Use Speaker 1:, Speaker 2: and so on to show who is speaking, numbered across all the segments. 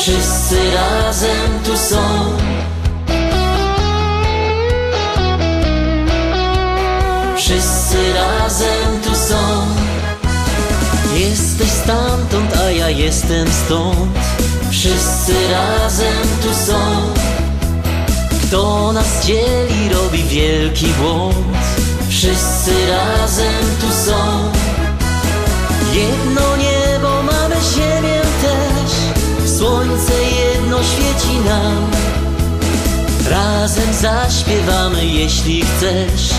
Speaker 1: Wszyscy razem tu są. Wszyscy razem tu są. Jesteś stamtąd, a ja jestem stąd. Wszyscy razem tu są. Kto nas dzieli, robi wielki błąd Słońce jedno świeci nam. Razem zaśpiewamy, jeśli chcesz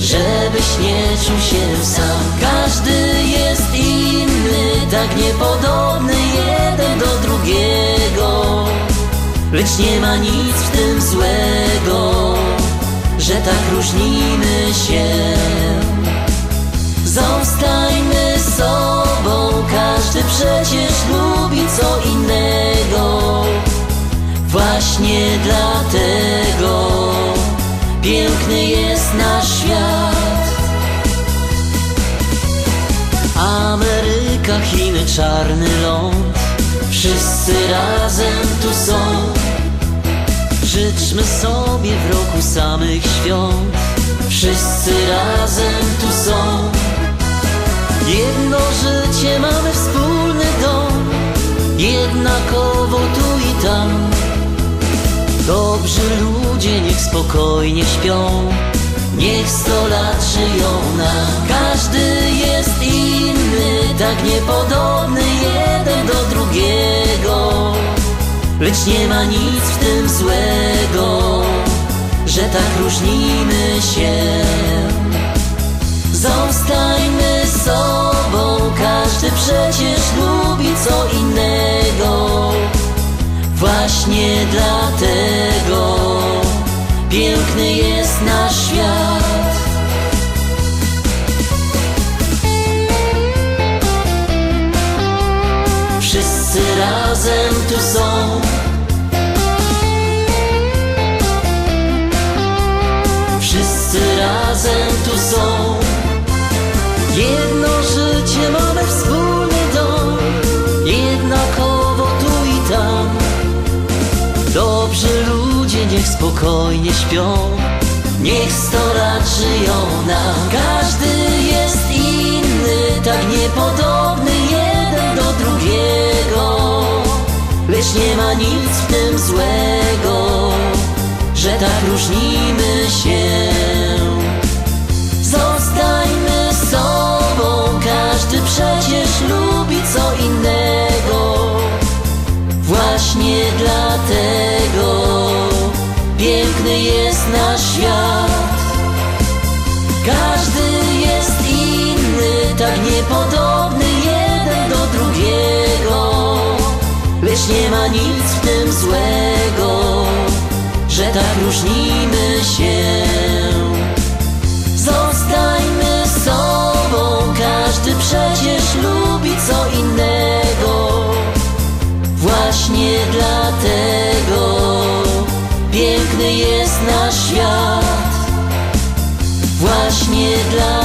Speaker 1: Żebyś nie czuł się sam. Każdy jest inny, tak niepodobny jeden do drugiego. Lecz nie ma nic w tym złego Że tak różnimy się Właśnie dlatego piękny jest nasz świat. Ameryka, Chiny, czarny ląd, wszyscy razem tu są. Życzmy sobie w roku samych świąt, wszyscy razem tu są. Jedno życie mamy wspólny dom Jednakowo tu i tam Dobrzy ludzie niech spokojnie śpią. Niech sto lat żyją nam Każdy jest inny, tak niepodobny jeden do drugiego. Lecz nie ma nic w tym złego Że tak różnimy się. Zostańmy sobą, każdy przecież lubi co innego. Właśnie dlatego piękny jest nasz świat. Wszyscy razem tu są. Wszyscy razem tu są. Jedno życie mamy Dobrzy ludzie niech spokojnie śpią Niech sto lat żyją nam Każdy jest inny, tak niepodobny jeden do drugiego Lecz nie ma nic w tym złego Że tak różnimy się nie ma nic w tym złego, że tak różnimy się. Zostańmy sobą, każdy przecież lubi co innego. Właśnie dlatego piękny jest nasz świat. Właśnie dlatego.